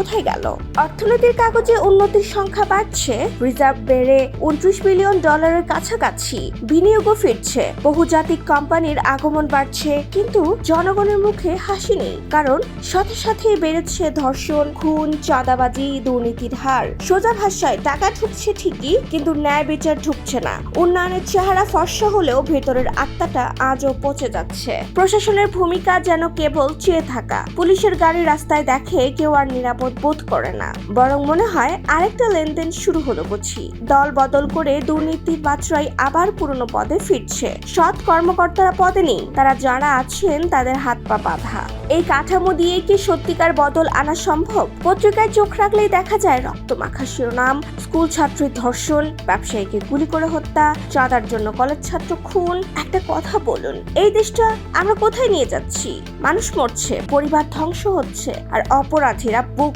কোথায় গেল? অর্থনীতির কাগজে উন্নতির সংখ্যা বাড়ছে, রিজার্ভ বেড়ে উনত্রিশ বিলিয়ন ডলারের কাছাকাছি, বিনিয়োগও ফিরছে। বহুজাতিক কোম্পানির আগমন বাড়ছে, কিন্তু জনগণের মুখে হাসি নেই, কারণ সাথে সাথে বেড়েছে ধর্ষণ, খুন, চাঁদাবাজি, দুর্নীতির হার। সোজা ভাষায়, টাকা ঢুকছে ঠিকই, কিন্তু ন্যায় বিচার ঢুকছে না। উন্নয়নের চেহারা ফর্সা হলেও ভেতরের আত্মাটা আজও পচে যাচ্ছে। প্রশাসনের ভূমিকা যেন কেবল চেয়ে থাকা। পুলিশের গাড়ি রাস্তায় দেখে কেউ আর নিরাপদ বোধ করে না। বরং মনে হয় আরেকটা লেনদেন শুরু হলো বুঝি। দল বদল করে দুর্নীতির মাত্রায় আবার পুরনো পদে ফিরছে। সৎ কর্মকর্তারা পদে নেই, তারা যারা আছেন তাদের হাত পা বাঁধা। এই কাঠামো দিয়ে কি সত্যিকার বদল আনা সম্ভব? পত্রিকায় চোখ রাখলেই দেখা যায় রক্তমাখা শিরোনাম, স্কুল ছাত্রীর ধর্ষণ, ব্যবসায়ীকে গুলি করে হত্যা, চাঁদার জন্য কলেজ ছাত্র খুন। একটা কথা বলুন, এই দেশটা আমরা কোথায় নিয়ে যাচ্ছি? মানুষ মরছে, পরিবার ধ্বংস হচ্ছে, আর অপরাধীরা বুক